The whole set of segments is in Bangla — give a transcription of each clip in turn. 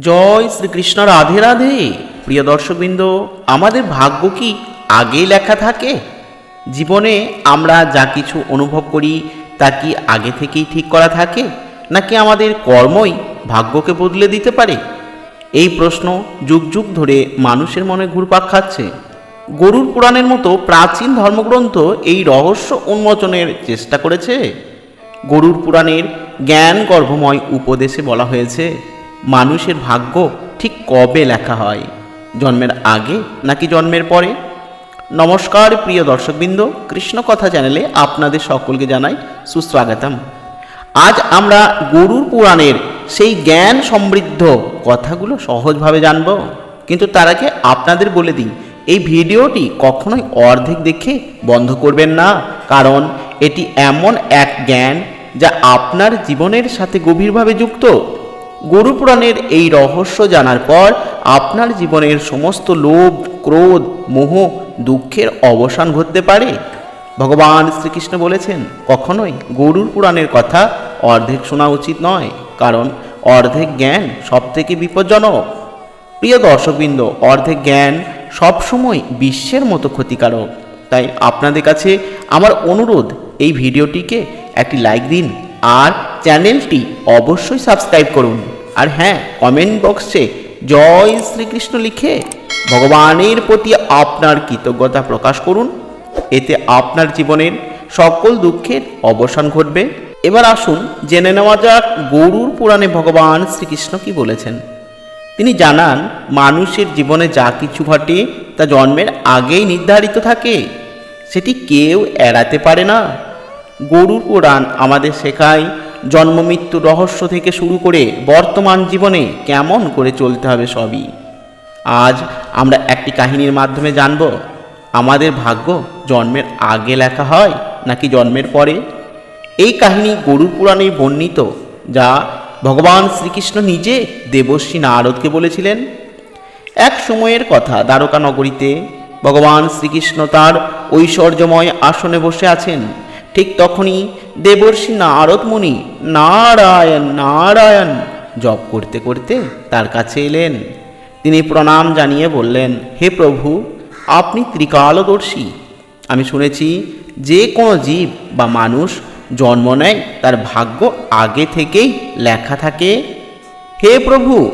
জয় শ্রীকৃষ্ণ, রাধে রাধে। প্রিয় দর্শকবৃন্দ, আমাদের ভাগ্য কি আগেই লেখা থাকে? জীবনে আমরা যা কিছু অনুভব করি, তা কি আগে থেকেই ঠিক করা থাকে? নাকি আমাদের কর্মই ভাগ্যকে বদলে দিতে পারে? এই প্রশ্ন যুগ যুগ ধরে মানুষের মনে ঘুরপাক খাচ্ছে। গরুর পুরাণের মতো প্রাচীন ধর্মগ্রন্থ এই রহস্য উন্মোচনের চেষ্টা করেছে। গরুর পুরাণের জ্ঞান গর্ভময় উপদেশে বলা হয়েছে মানুষের ভাগ্য ঠিক কবে লেখা হয়? জন্মের আগে নাকি জন্মের পরে? নমস্কার, প্রিয় দর্শকবৃন্দ। কৃষ্ণ কথা চ্যানেলে আপনাদের সকলকে জানাই সুস্বাগতম। আজ আমরা গরুর পুরাণের সেই জ্ঞান সমৃদ্ধ কথাগুলো সহজভাবে জানব। কিন্তু তার আগে আপনাদের বলে দিই, এই ভিডিওটি কখনোই অর্ধেক দেখে বন্ধ করবেন না। কারণ এটি এমন এক জ্ঞান যা আপনার জীবনের সাথে গভীরভাবে যুক্ত। গরু পুরাণের এই রহস্য জানার পর আপনার জীবনের সমস্ত লোভ, ক্রোধ, মোহ, দুঃখের অবসান ঘটতে পারে। ভগবান শ্রীকৃষ্ণ বলেছেন, কখনোই গরুর পুরাণের কথা অর্ধেক শোনা উচিত নয়, কারণ অর্ধেক জ্ঞান সবথেকে বিপজ্জনক। প্রিয় দর্শকবৃন্দ, অর্ধেক জ্ঞান সবসময় বিশ্বের মতো ক্ষতিকারক। তাই আপনাদের কাছে আমার অনুরোধ, এই ভিডিওটিকে একটি লাইক দিন আর চ্যানেলটি অবশ্যই সাবস্ক্রাইব করুন। আর হ্যাঁ কমেন্ট বক্সে জয় শ্রীকৃষ্ণ লিখে ভগবানের প্রতি আপনার কৃতজ্ঞতা প্রকাশ করুন। এতে আপনার জীবনের সকল দুঃখের অবসান ঘটবে। এবার আসুন, জেনে নেওয়া যাক গরুর পুরাণে ভগবান শ্রীকৃষ্ণ কি বলেছেন। তিনি জানান, মানুষের জীবনে যা কিছু ঘটে তা জন্মের আগেই নির্ধারিত থাকে। সেটি কেউ এড়াতে পারে না। গরুর পুরাণ আমাদের শেখায় জন্ম মৃত্যু রহস্য থেকে শুরু করে বর্তমান জীবনে কেমন করে চলতে হবে সবই। আজ আমরা একটি কাহিনীর মাধ্যমে জানব, আমাদের ভাগ্য জন্মের আগে লেখা হয় নাকি জন্মের পরে? এই কাহিনী গরুর পুরাণে বর্ণিত, যা ভগবান শ্রীকৃষ্ণ নিজে দেবশ্রী নারদকে বলেছিলেন। এক সময়ের কথা, দ্বারকা নগরীতে ভগবান শ্রীকৃষ্ণ তার ঐশ্বর্যময় আসনে বসে আছেন। ঠিক তখনই দেবর্ষি নারদ মুনি নারায়ণ নারায়ণ জপ করতে করতে তার কাছে এলেন। তিনি প্রণাম জানিয়ে বললেন, হে প্রভু, আপনি ত্রিকালদর্শী। আমি শুনেছি যে কোনো জীব বা মানুষ জন্ম নেয়, তার ভাগ্য আগে থেকেই লেখা থাকে। হে প্রভু,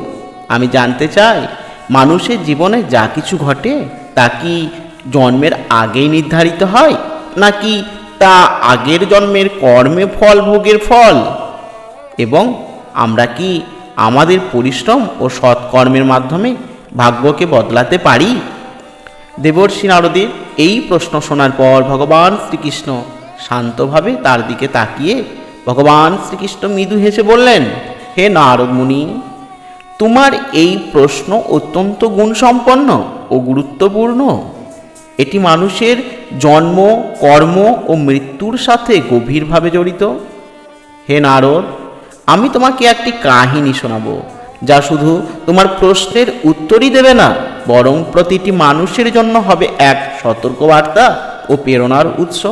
আমি জানতে চাই, মানুষের জীবনে যা কিছু ঘটে, তা কি জন্মের আগেই নির্ধারিত হয়, নাকি তা আগের জন্মের কর্মে ফল, ভোগের ফল। এবং আমরা কি আমাদের পরিশ্রম ও সৎকর্মের মাধ্যমে ভাগ্যকে বদলাতে পারি? দেবর্ষী নারদের এই প্রশ্ন শোনার পর ভগবান শ্রীকৃষ্ণ শান্তভাবে তার দিকে তাকিয়ে ভগবান শ্রীকৃষ্ণ মৃদু হেসে বললেন, হে নারদ মুনি তোমার এই প্রশ্ন অত্যন্ত গুণসম্পন্ন ও গুরুত্বপূর্ণ। এটি মানুষের জন্ম, কর্ম ও মৃত্যুর সাথে গভীরভাবে জড়িত। হে নারদ, আমি তোমাকে একটি কাহিনী শোনাবো, যা শুধু তোমার প্রশ্নের উত্তরই দেবে না, বরং প্রতিটি মানুষের জন্য হবে এক সতর্কবার্তা ও প্রেরণার উৎস।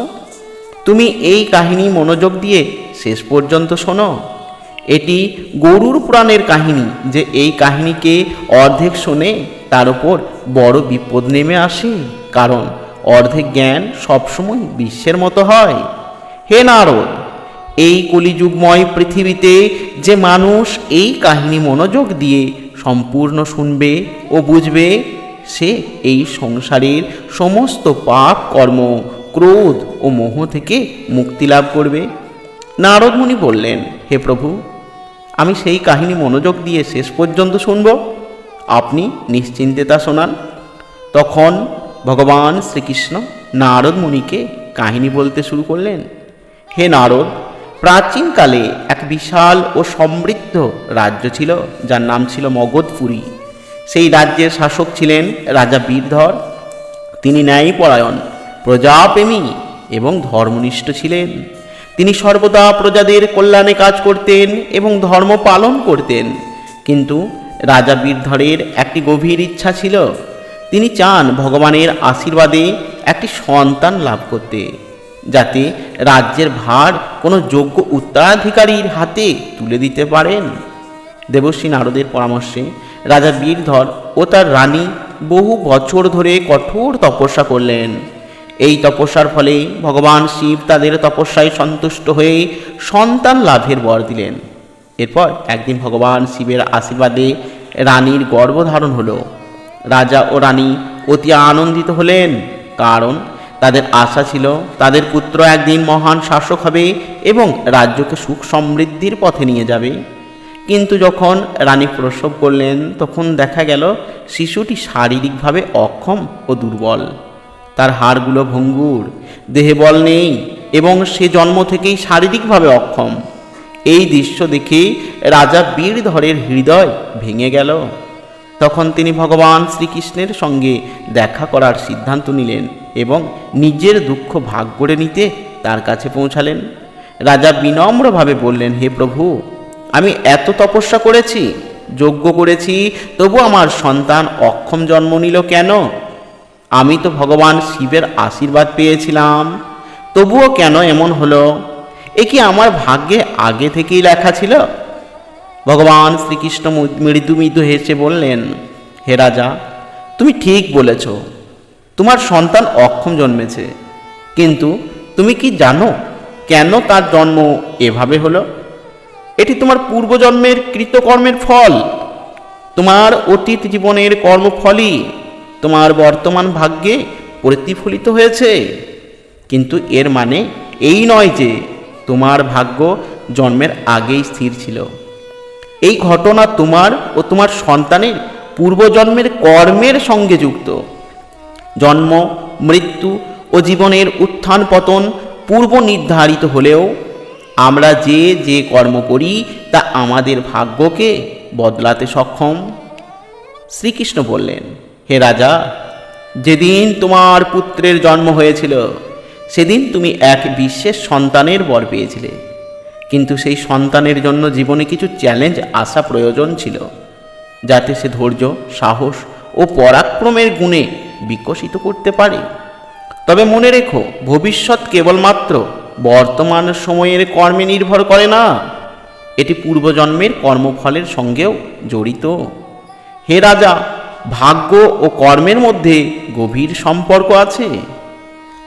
তুমি এই কাহিনী মনোযোগ দিয়ে শেষ পর্যন্ত শোনো। এটি গরুর পুরাণের কাহিনী, যে এই কাহিনীকে অর্ধেক শোনে তার উপর বড় বিপদ নেমে আসে। কারণ অর্ধেক জ্ঞান সবসময় বিশ্বের মতো হয়। হে নারদ, এই কলিযুগময় পৃথিবীতে যে মানুষ এই কাহিনী মনোযোগ দিয়ে সম্পূর্ণ শুনবে ও বুঝবে, সে এই সংসারের সমস্ত পাপ কর্ম, ক্রোধ ও মোহ থেকে মুক্তি লাভ করবে। নারদমুনি বললেন, হে প্রভু, আমি সেই কাহিনী মনোযোগ দিয়ে শেষ পর্যন্ত শুনব। আপনি নিশ্চিন্তে তা শোনান। তখন ভগবান শ্রীকৃষ্ণ নারদ মুনিকে কাহিনী বলতে শুরু করলেন। হে নারদ, প্রাচীনকালে এক বিশাল ও সমৃদ্ধ রাজ্য ছিল, যার নাম ছিল মগধপুরী। সেই রাজ্যের শাসক ছিলেন রাজা বীরধর। তিনি ন্যায়পরায়ণ, প্রজাপ্রেমী এবং ধর্মনিষ্ঠ ছিলেন। তিনি সর্বদা প্রজাদের কল্যাণে কাজ করতেন এবং ধর্ম পালন করতেন। কিন্তু রাজা বীরধরের একটি গভীর ইচ্ছা ছিল তিনি চান ভগবানের আশীর্বাদে একটি সন্তান লাভ করতে, যাতে রাজ্যের ভার কোনো যোগ্য উত্তরাধিকারীর হাতে তুলে দিতে পারেন। দেবশ্রী নারদের পরামর্শে রাজা বীরধর ও তার রানী বহু বছর ধরে কঠোর তপস্যা করলেন। এই তপস্যার ফলে ভগবান শিব তাদের তপস্যায় সন্তুষ্ট হয়ে সন্তান লাভের বর দিলেন। এরপর একদিন ভগবান শিবের আশীর্বাদে রানীর গর্ভধারণ হলো। রাজা ও রানী অতি আনন্দিত হলেন, কারণ তাদের আশা ছিল তাদের পুত্র একদিন মহান শাসক হবে এবং রাজ্যকে সুখ সমৃদ্ধির পথে নিয়ে যাবে। কিন্তু যখন রানী প্রসব করলেন, তখন দেখা গেল শিশুটি শারীরিকভাবে অক্ষম ও দুর্বল। তার হাড়গুলো ভঙ্গুর, দেহে বল নেই এবং সে জন্ম থেকেই শারীরিকভাবে অক্ষম। এই দৃশ্য দেখে রাজা বীরধরের হৃদয় ভেঙে গেল। তখন তিনি ভগবান শ্রীকৃষ্ণের সঙ্গে দেখা করার সিদ্ধান্ত নিলেন এবং নিজের দুঃখ ভাগ করে নিতে তার কাছে পৌঁছালেন। রাজা বিনম্রভাবে বললেন, হে প্রভু, আমি এত তপস্যা করেছি, যজ্ঞ করেছি, তবু আমার সন্তান অক্ষম জন্ম নিল কেন? আমি তো ভগবান শিবের আশীর্বাদ পেয়েছিলাম, তবুও কেন এমন হলো? এ কি আমার ভাগ্যে আগে থেকেই লেখা ছিল? ভগবান শ্রীকৃষ্ণ মৃদু মৃদু হেসে বললেন, হে রাজা, তুমি ঠিক বলেছ। তোমার সন্তান অক্ষম জন্মেছে। কিন্তু তুমি কি জানো কেন তার জন্ম এভাবে হলো? এটি তোমার পূর্বজন্মের কৃতকর্মের ফল। তোমার অতীত জীবনের কর্মফলই তোমার বর্তমান ভাগ্যে প্রতিফলিত হয়েছে। কিন্তু এর মানে এই নয় যে তোমার ভাগ্য জন্মের আগেই স্থির ছিল। এই ঘটনা তোমার ও তোমার সন্তানের পূর্বজন্মের কর্মের সঙ্গে যুক্ত। জন্ম, মৃত্যু ও জীবনের উত্থান পতন পূর্ব নির্ধারিত হলেও আমরা যে যে কর্ম করি তা আমাদের ভাগ্যকে বদলাতে সক্ষম। শ্রীকৃষ্ণ বললেন, হে রাজা, যেদিন তোমার পুত্রের জন্ম হয়েছিল, সেদিন তুমি এক বিশ্বের সন্তানের বর পেয়েছিলে। কিন্তু সেই সন্তানের জন্য জীবনে কিছু চ্যালেঞ্জ আসা প্রয়োজন ছিল, যাতে সে ধৈর্য, সাহস ও পরাক্রমের গুণে বিকশিত করতে পারে। তবে মনে রেখো, ভবিষ্যৎ কেবলমাত্র বর্তমান সময়ের কর্মে নির্ভর করে না। এটি পূর্বজন্মের কর্মফলের সঙ্গেও জড়িত। হে রাজা, ভাগ্য ও কর্মের মধ্যে গভীর সম্পর্ক আছে।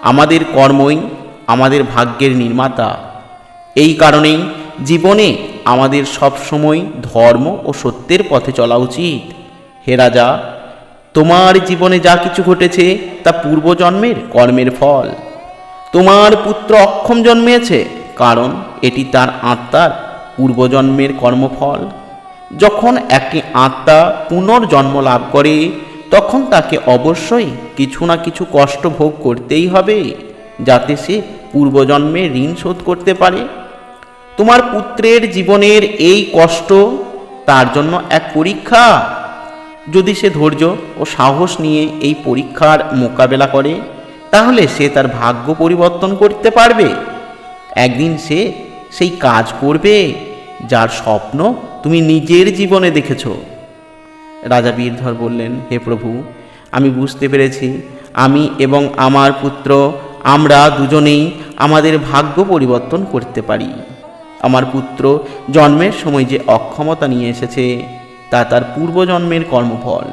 আমাদের কর্মই আমাদের ভাগ্যের নির্মাতা। এই কারণেই জীবনে আমাদের সবসময় ধর্ম ও সত্যের পথে চলা উচিত। হে রাজা, তোমার জীবনে যা কিছু ঘটেছে তা পূর্বজন্মের কর্মের ফল। তোমার পুত্র অক্ষম জন্মেছে, কারণ এটি তার আত্মার পূর্বজন্মের কর্মফল। যখন একটি আত্মা পুনর্জন্ম লাভ করে, তখন তাকে অবশ্যই কিছু না কিছু কষ্ট ভোগ করতেই হবে, যাতে সে পূর্বজন্মে ঋণ শোধ করতে পারে। তোমার পুত্রের জীবনের এই কষ্ট তার জন্য এক পরীক্ষা। যদি সে ধৈর্য ও সাহস নিয়ে এই পরীক্ষার মোকাবেলা করে, তাহলে সে তার ভাগ্য পরিবর্তন করতে পারবে। একদিন সে সেই কাজ করবে যার স্বপ্ন তুমি নিজের জীবনে দেখেছ। রাজা বীরধর বললেন, হে প্রভু, আমি বুঝতে পেরেছি। আমি এবং আমার পুত্র, আমরা দুজনেই আমাদের ভাগ্য পরিবর্তন করতে পারি। আমার পুত্র জন্মের সময় যে অক্ষমতা নিয়ে এসেছে, তা তার পূর্বজন্মের কর্মফল।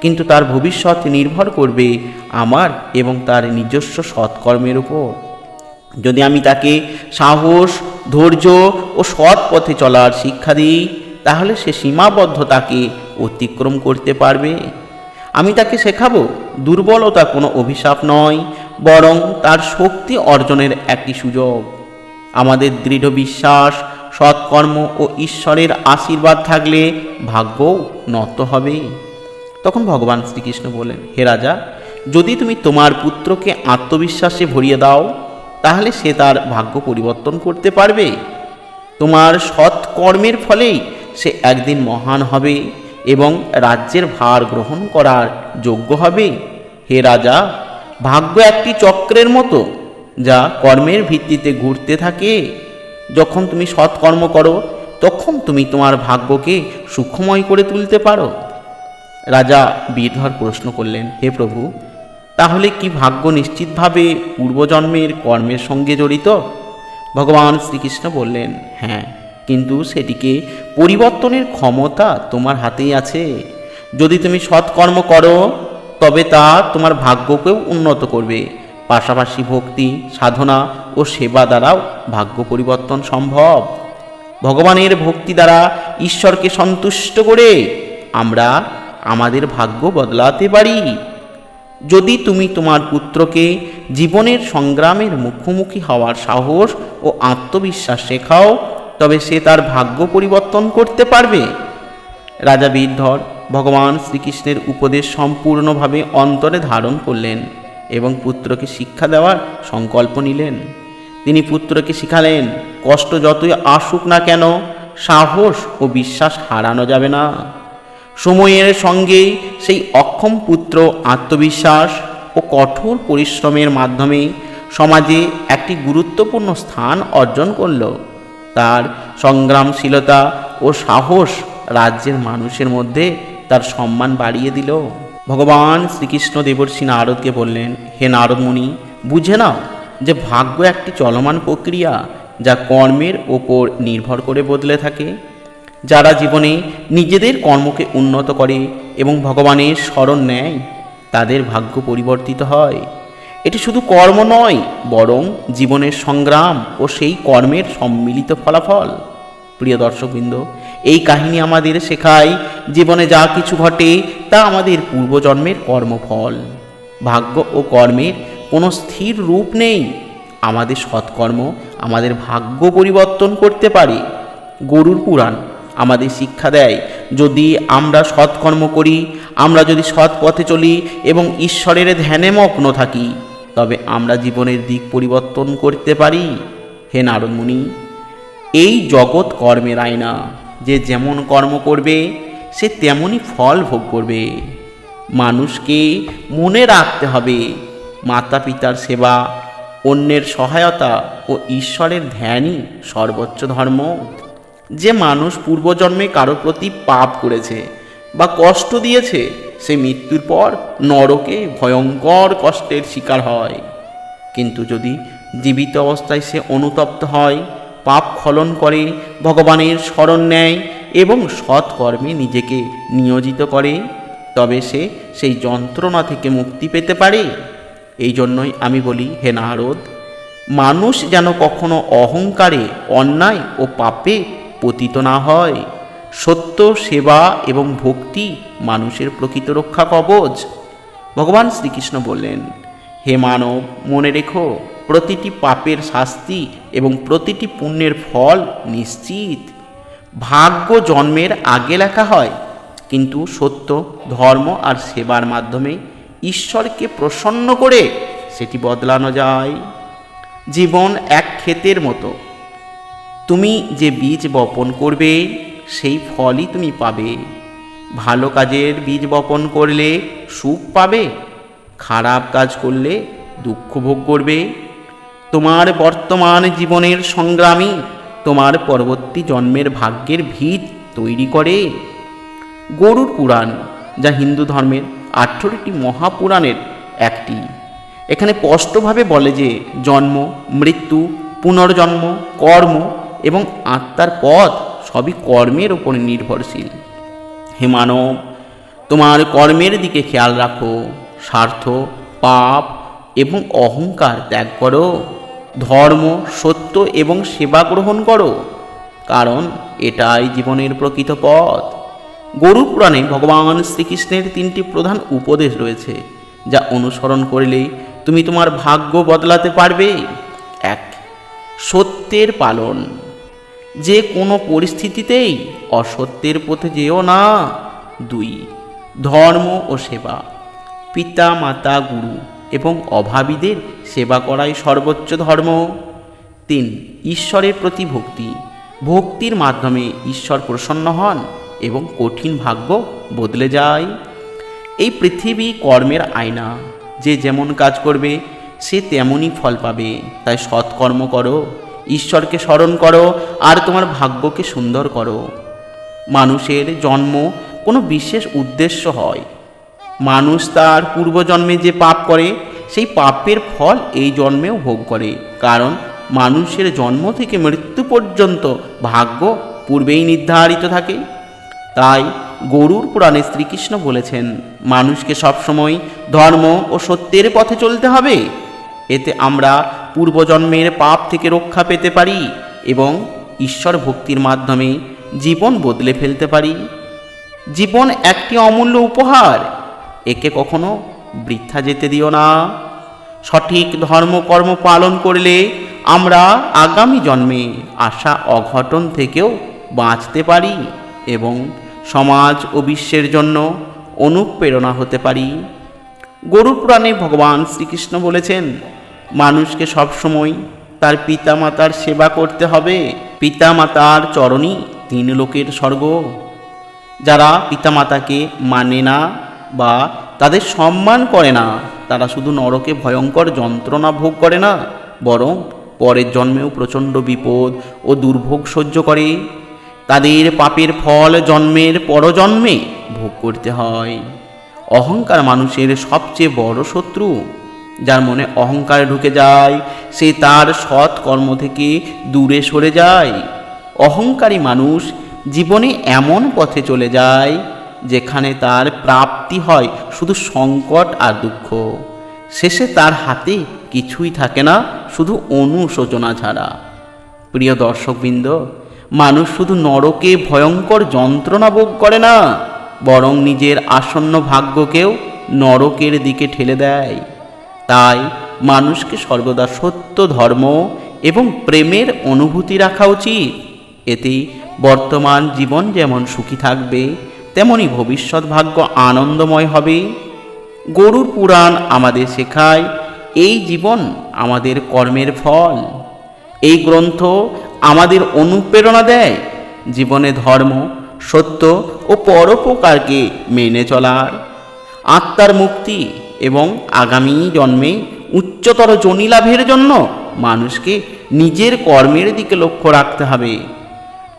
কিন্তু তার ভবিষ্যৎ নির্ভর করবে আমার এবং তার নিজস্ব সৎকর্মের উপর। যদি আমি তাকে সাহস, ধৈর্য ও সৎ পথে চলার শিক্ষা দিই, তাহলে সে সীমাবদ্ধতাকে অতিক্রম করতে পারবে। আমি তাকে শেখাবো, দুর্বলতা কোনো অভিশাপ নয়, বরং তার শক্তি অর্জনের একটি সুযোগ। আমাদের দৃঢ় বিশ্বাস, সৎকর্ম ও ঈশ্বরের আশীর্বাদ থাকলে ভাগ্যও নত হবে। তখন ভগবান শ্রীকৃষ্ণ বলেন হে রাজা, যদি তুমি তোমার পুত্রকে আত্মবিশ্বাসে ভরিয়ে দাও, তাহলে সে তার ভাগ্য পরিবর্তন করতে পারবে। তোমার সৎ কর্মের ফলেই সে একদিন মহান হবে এবং রাজ্যের ভার গ্রহণ করার যোগ্য হবে। হে রাজা, ভাগ্য একটি চক্রের মতো। যা কর্মের ভিত্তিতে ঘুরতে থাকে। যখন তুমি সৎকর্ম করো, তখন তুমি তোমার ভাগ্যকে সুখময় করে তুলতে পারো। রাজা বীরধর প্রশ্ন করলেন, হে প্রভু, তাহলে কি ভাগ্য নিশ্চিতভাবে পূর্বজন্মের কর্মের সঙ্গে জড়িত? ভগবান শ্রীকৃষ্ণ বললেন হ্যাঁ কিন্তু সেটিকে পরিবর্তনের ক্ষমতা তোমার হাতেই আছে। যদি তুমি সৎকর্ম করো, তবে তা তোমার ভাগ্যকেও উন্নত করবে। পাশাপাশি ভক্তি, সাধনা ও সেবা দ্বারাও ভাগ্য পরিবর্তন সম্ভব। ভগবানের ভক্তি দ্বারা ঈশ্বরকে সন্তুষ্ট করে আমরা আমাদের ভাগ্য বদলাতে পারি। যদি তুমি তোমার পুত্রকে জীবনের সংগ্রামের মুখোমুখি হওয়ার সাহস ও আত্মবিশ্বাস শেখাও, তবে সে তার ভাগ্য পরিবর্তন করতে পারবে। রাজা বীরধর ভগবান শ্রীকৃষ্ণের উপদেশ সম্পূর্ণভাবে অন্তরে ধারণ করলেন। এবং পুত্রকে শিক্ষা দেওয়ার সংকল্প নিলেন। তিনি পুত্রকে শিখালেন, কষ্ট যতই আসুক না কেন, সাহস ও বিশ্বাস হারানো যাবে না। সময়ের সঙ্গে সেই অক্ষম পুত্র আত্মবিশ্বাস ও কঠোর পরিশ্রমের মাধ্যমে সমাজে একটি গুরুত্বপূর্ণ স্থান অর্জন করল। তার সংগ্রামশীলতা ও সাহস রাজ্যের মানুষের মধ্যে তার সম্মান বাড়িয়ে দিল। ভগবান শ্রীকৃষ্ণ দেবর্ষী নারদকে বললেন, হে নারদ মুনি বুঝে নাও যে ভাগ্য একটি চলমান প্রক্রিয়া যা কর্মের ওপর নির্ভর করে বদলে থাকে। যারা জীবনে নিজেদের কর্মকে উন্নত করে এবং ভগবানের স্মরণ নেয়, তাদের ভাগ্য পরিবর্তিত হয়। এটি শুধু কর্ম নয়, বরং জীবনের সংগ্রাম ও সেই কর্মের সম্মিলিত ফলাফল। প্রিয় দর্শকবৃন্দ এই কাহিনী আমাদের শেখায়, জীবনে যা কিছু ঘটে তা আমাদের পূর্বজন্মের কর্মফল। ভাগ্য ও কর্মের কোনো স্থির রূপ নেই। আমাদের সৎকর্ম আমাদের ভাগ্য পরিবর্তন করতে পারে। গরুর পুরাণ আমাদের শিক্ষা দেয়, যদি আমরা সৎকর্ম করি, আমরা যদি সৎ পথে চলি এবং ঈশ্বরের ধ্যানে মগ্ন থাকি, তবে আমরা জীবনের দিক পরিবর্তন করতে পারি। হে নারদমুনি এই জগৎ কর্মের আয়না। যে যেমন কর্ম করবে, সে তেমনই ফল ভোগ করবে। মানুষকে মনে রাখতে হবে মাতা পিতার সেবা, অন্যের সহায়তা ও ঈশ্বরের ধ্যানই সর্বোচ্চ ধর্ম। যে মানুষ পূর্বজন্মে কারও প্রতি পাপ করেছে বা কষ্ট দিয়েছে, সে মৃত্যুর পর নরকে ভয়ঙ্কর কষ্টের শিকার হয়। কিন্তু যদি জীবিত অবস্থায় সে অনুতপ্ত হয় পাপ খলন করে, ভগবানের স্মরণ নেয় এবং সৎকর্মে নিজেকে নিয়োজিত করে। তবে সে সেই যন্ত্রণা থেকে মুক্তি পেতে পারে। এই জন্যই আমি বলি, হে নারদ, মানুষ যেন কখনো অহংকারে, অন্যায় ও পাপে পতিত না হয়। সত্য, সেবা এবং ভক্তি মানুষের প্রকৃত রক্ষা কবচ। ভগবান শ্রীকৃষ্ণ বললেন, হে মানব, মনে রেখো, প্রতিটি পাপের শাস্তি এবং প্রতিটি পুণ্যের ফল নিশ্চিত। ভাগ্য জন্মের আগে লেখা হয়, কিন্তু সত্য, ধর্ম আর সেবার মাধ্যমে ঈশ্বরকে প্রসন্ন করে সেটি বদলানো যায়। জীবন এক ক্ষেতের মতো। তুমি যে বীজ বপন করবে, সেই ফলই তুমি পাবে। ভালো কাজের বীজ বপন করলে সুখ পাবে, খারাপ কাজ করলে দুঃখ ভোগ করবে। তোমার বর্তমান জীবনের সংগ্রামী, তোমার পরবর্তী জন্মের ভাগ্যের ভিত তৈরি করে। গরুর পুরাণ, যা হিন্দু ধর্মের আঠেরোটি মহাপুরাণের একটি। এখানে স্পষ্টভাবে বলে যে, জন্ম, মৃত্যু, পুনর্জন্ম, কর্ম এবং আত্মার পথ সবই কর্মের ওপরে নির্ভরশীল। হে মানব, তোমার কর্মের দিকে খেয়াল রাখো, স্বার্থ, পাপ এবং অহংকার ত্যাগ করো। ধর্ম, সত্য এবং সেবা গ্রহণ করো, কারণ এটাই জীবনের প্রকৃত পথ। গরু পুরাণে ভগবান শ্রীকৃষ্ণের তিনটি প্রধান উপদেশ রয়েছে, যা অনুসরণ করলে তুমি তোমার ভাগ্য বদলাতে পারবে। এক, সত্যের পালন। যে কোনো পরিস্থিতিতেই অসত্যের পথে যেও না। দুই, ধর্ম ও সেবা। পিতা, মাতা, গুরু। এবং অভাবীদের সেবা করাই সর্বোচ্চ ধর্ম। তিন, ঈশ্বরের প্রতি ভক্তি। ভক্তির মাধ্যমে ঈশ্বর প্রসন্ন হন এবং কঠিন ভাগ্য বদলে যায়। এই পৃথিবী কর্মের আয়না। যে যেমন কাজ করবে, সে তেমনই ফল পাবে। তাই সৎকর্ম করো, ঈশ্বরকে স্মরণ করো, আর তোমার ভাগ্যকে সুন্দর করো। মানুষের জন্ম কোনো বিশেষ উদ্দেশ্য হয় মানুষ তার পূর্বজন্মে যে পাপ করে, সেই পাপের ফল এই জন্মেও ভোগ করে। কারণ মানুষের জন্ম থেকে মৃত্যু পর্যন্ত ভাগ্য পূর্বেই নির্ধারিত থাকে। তাই গরুর পুরাণে শ্রীকৃষ্ণ বলেছেন, মানুষকে সবসময় ধর্ম ও সত্যের পথে চলতে হবে। এতে আমরা পূর্বজন্মের পাপ থেকে রক্ষা পেতে পারি এবং ঈশ্বর ভক্তির মাধ্যমে জীবন বদলে ফেলতে পারি। জীবন একটি অমূল্য উপহার। একে কখনো বৃথা যেতে দিও না। সঠিক ধর্মকর্ম পালন করলে আমরা আগামী জন্মে আসা অঘটন থেকেও বাঁচতে পারি এবং সমাজ ও বিশ্বের জন্য অনুপ্রেরণা হতে পারি। গরু পুরাণে ভগবান শ্রীকৃষ্ণ বলেছেন, মানুষকে সবসময় তার পিতামাতার সেবা করতে হবে। পিতামাতার চরণই তিন লোকের স্বর্গ। যারা পিতামাতাকে মানে না বা তাদের সম্মান করে না। তারা শুধু নরকে ভয়ঙ্কর যন্ত্রণা ভোগ করে না, বরং পরের জন্মেও প্রচণ্ড বিপদ ও দুর্ভোগ সহ্য করে। তাদের পাপের ফল জন্মের পরজন্মে ভোগ করতে হয়। অহংকার মানুষের সবচেয়ে বড় শত্রু, যার মনে অহংকার ঢুকে যায়, সে তার সৎ কর্ম থেকে দূরে সরে যায়। অহংকারী মানুষ জীবনে এমন পথে চলে যায় যেখানে তার প্রাপ্তি হয় শুধু সংকট আর দুঃখ। শেষে তার হাতে কিছুই থাকে না, শুধু অনুশোচনা ছাড়া। প্রিয় দর্শকবৃন্দ, মানুষ শুধু নরকে ভয়ঙ্কর যন্ত্রণা ভোগ করে না, বরং নিজের আসন্ন ভাগ্যকেও নরকের দিকে ঠেলে দেয়। তাই মানুষকে সর্বদা সত্য ধর্ম এবং প্রেমের অনুভূতি রাখা উচিত। এতে বর্তমান জীবন যেমন সুখী থাকবে তেমনি ভবিষ্যৎ ভাগ্য আনন্দময় হবে। গরুর পুরাণ আমাদের শেখায়, এই জীবন আমাদের কর্মের ফল। এই গ্রন্থ আমাদের অনুপ্রেরণা দেয়, জীবনে ধর্ম, সত্য ও পরোপকারকে মেনে চলার। আত্মার মুক্তি এবং আগামী জন্মে উচ্চতর জনি লাভের জন্য মানুষকে নিজের কর্মের দিকে লক্ষ্য রাখতে হবে।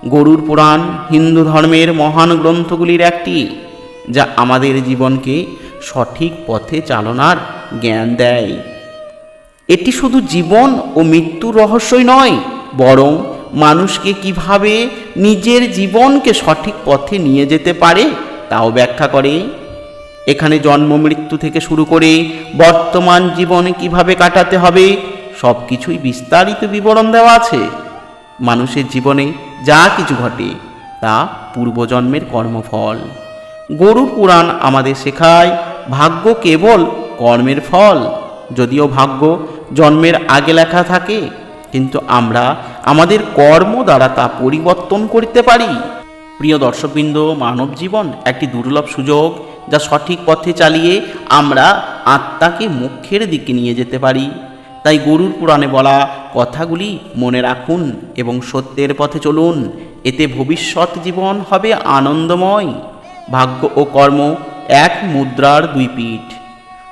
গরুর পুরাণ হিন্দু ধর্মের মহান গ্রন্থগুলির একটি, যা আমাদের জীবনকে সঠিক পথে চালনার জ্ঞান দেয়। এটি শুধু জীবন ও মৃত্যুর রহস্যই নয়, বরং মানুষকে কীভাবে নিজের জীবনকে সঠিক পথে নিয়ে যেতে পারে তাও ব্যাখ্যা করে। এখানে জন্ম, মৃত্যু থেকে শুরু করে বর্তমান জীবনে কীভাবে কাটাতে হবে সব কিছুই বিস্তারিত বিবরণ দেওয়া আছে। মানুষের জীবনে যা কিছু ঘটে, তা পূর্বজন্মের কর্মফল। গরু পুরাণ আমাদের শেখায়, ভাগ্য কেবল কর্মের ফল। যদিও ভাগ্য জন্মের আগে লেখা থাকে, কিন্তু আমরা আমাদের কর্ম দ্বারা তা পরিবর্তন করতে পারি। প্রিয় দর্শকবৃন্দ, মানব জীবন একটি দুর্লভ সুযোগ যা সঠিক পথে চালিয়ে আমরা আত্মাকে মুখ্যের দিকে নিয়ে যেতে পারি। তাই গরুর পুরাণে বলা কথাগুলি মনে রাখুন এবং সত্যের পথে চলুন। এতে ভবিষ্যৎ জীবন হবে আনন্দময়। ভাগ্য ও কর্ম এক মুদ্রার দুই পিঠ।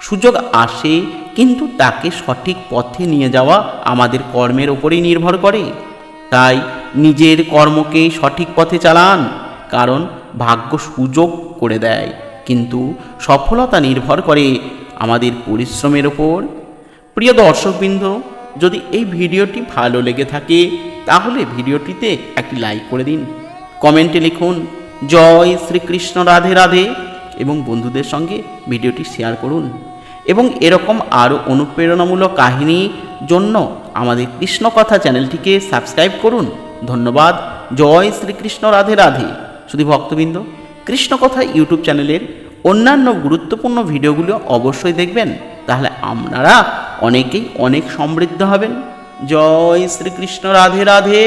সুযোগ আসে, কিন্তু তাকে সঠিক পথে নিয়ে যাওয়া আমাদের কর্মের ওপরেই নির্ভর করে। তাই নিজের কর্মকে সঠিক পথে চালান, কারণ ভাগ্য সুযোগ করে দেয়। কিন্তু সফলতা নির্ভর করে আমাদের পরিশ্রমের ওপর। প্রিয় দর্শকবৃন্দ, যদি এই ভিডিওটি ভালো লেগে থাকে, তাহলে ভিডিওটিতে একটি লাইক করে দিন। কমেন্টে লিখুন, জয় শ্রীকৃষ্ণ রাধে রাধে এবং বন্ধুদের সঙ্গে ভিডিওটি শেয়ার করুন। এবং এরকম আরও অনুপ্রেরণামূলক কাহিনী জন্য আমাদের কৃষ্ণকথা চ্যানেলটিকে সাবস্ক্রাইব করুন। ধন্যবাদ। জয় শ্রীকৃষ্ণ রাধে রাধে। শুধু ভক্তবৃন্দ, কৃষ্ণকথা ইউটিউব চ্যানেলের অন্যান্য গুরুত্বপূর্ণ ভিডিওগুলো অবশ্যই দেখবেন। তাহলে আপনারা অনেকেই অনেক সমৃদ্ধ হবেন। জয় শ্রীকৃষ্ণ রাধে রাধে।